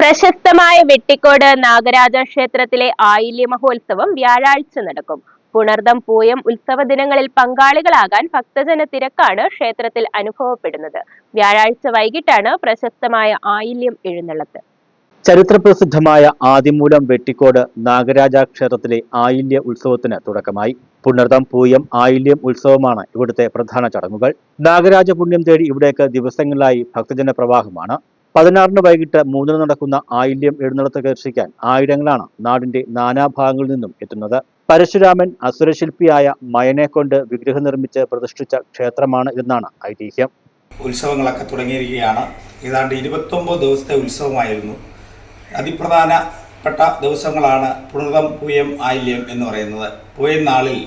പ്രശസ്തമായ വെട്ടിക്കോട് നാഗരാജ ക്ഷേത്രത്തിലെ ആയില്യ മഹോത്സവം വ്യാഴാഴ്ച നടക്കും. പുണർദം പൂയം ഉത്സവ ദിനങ്ങളിൽ പങ്കാളികളാകാൻ ഭക്തജന തിരക്കാണ് ക്ഷേത്രത്തിൽ അനുഭവപ്പെടുന്നത്. വ്യാഴാഴ്ച വൈകിട്ടാണ് പ്രശസ്തമായ ആയില്യം എഴുന്നള്ളത്ത്. ചരിത്രപ്രസിദ്ധമായ ആദിമൂലം വെട്ടിക്കോട് നാഗരാജ ക്ഷേത്രത്തിലെ ആയില്യ ഉത്സവത്തിന് തുടക്കമായി. പുണർദം പൂയം ആയില്യം ഉത്സവമാണ് ഇവിടുത്തെ പ്രധാന ചടങ്ങുകൾ. നാഗരാജ പുണ്യം തേടി ഇവിടേക്ക് ദിവസങ്ങളിലായി ഭക്തജന പ്രവാഹമാണ് പതിനാറിന് വൈകിട്ട് മൂന്നിന് നടക്കുന്ന ആയില്യം എഴുന്നള്ളത്ത് ദർശിക്കാൻ ആയിരങ്ങളാണ് നാടിന്റെ നാനാഭാഗങ്ങളിൽ നിന്നും എത്തുന്നത്. പരശുരാമൻ അസുരശില്പിയായ മയനെ കൊണ്ട് വിഗ്രഹം നിർമ്മിച്ച് പ്രതിഷ്ഠിച്ച ക്ഷേത്രമാണ് എന്നാണ് ഐതിഹ്യം. ഉത്സവങ്ങളൊക്കെ തുടങ്ങിയിരിക്കുകയാണ്. ഏതാണ്ട് ഇരുപത്തൊമ്പത് ദിവസത്തെ ഉത്സവമായിരുന്നു. അതിപ്രധാനപ്പെട്ട ദിവസങ്ങളാണ് പുണർതം പൂയം ആയില്യം എന്ന് പറയുന്നത്. പൂയം നാളിൽ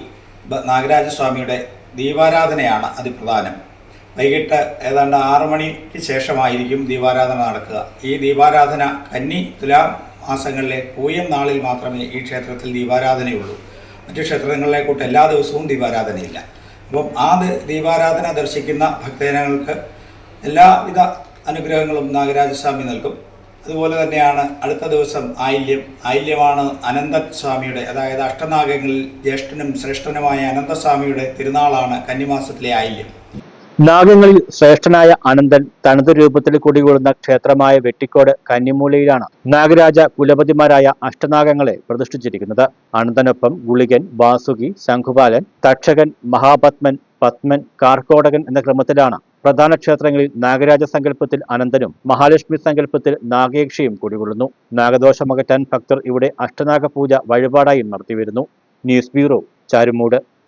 നാഗരാജസ്വാമിയുടെ ദീപാരാധനയാണ് അതിപ്രധാനം. വൈകിട്ട് ഏതാണ്ട് ആറു മണിക്ക് ശേഷമായിരിക്കും ദീപാരാധന നടക്കുക. ഈ ദീപാരാധന കന്നി തുലാം മാസങ്ങളിലെ പൂയം നാളിൽ മാത്രമേ ഈ ക്ഷേത്രത്തിൽ ദീപാരാധനയുള്ളൂ. മറ്റു ക്ഷേത്രങ്ങളിലെ കൂട്ട് എല്ലാ ദിവസവും ദീപാരാധനയില്ല. അപ്പം ആ ദീപാരാധന ദർശിക്കുന്ന ഭക്തജനങ്ങൾക്ക് എല്ലാവിധ അനുഗ്രഹങ്ങളും നാഗരാജസ്വാമി നൽകും. അതുപോലെ തന്നെയാണ് അടുത്ത ദിവസം ആയില്യം. ആയില്യമാണ് അനന്തസ്വാമിയുടെ അതായത് അഷ്ടനാഗങ്ങളിൽ ജ്യേഷ്ഠനും ശ്രേഷ്ഠനുമായ അനന്തസ്വാമിയുടെ തിരുനാളാണ് കന്നിമാസത്തിലെ ആയില്യം. നാഗങ്ങളിൽ ശ്രേഷ്ഠനായ അനന്തൻ തനത് രൂപത്തിൽ കുടികൊള്ളുന്ന ക്ഷേത്രമായ വെട്ടിക്കോട് കന്നിമൂലയിലാണ് നാഗരാജ കുലപതിമാരായ അഷ്ടനാഗങ്ങളെ പ്രതിഷ്ഠിച്ചിരിക്കുന്നത്. അനന്തനൊപ്പം ഗുളികൻ വാസുകി ശംഖുപാലൻ തക്ഷകൻ മഹാപത്മൻ പത്മൻ കാർക്കോടകൻ എന്ന ക്രമത്തിലാണ് പ്രധാന ക്ഷേത്രങ്ങളിൽ നാഗരാജ സങ്കല്പത്തിൽ അനന്തനും മഹാലക്ഷ്മി സങ്കല്പത്തിൽ നാഗയക്ഷിയും കുടികൊള്ളുന്നു. നാഗദോഷമകറ്റാൻ ഭക്തർ ഇവിടെ അഷ്ടനാഗ പൂജ വഴിപാടായും നടത്തിവരുന്നു. News bureau Charummood.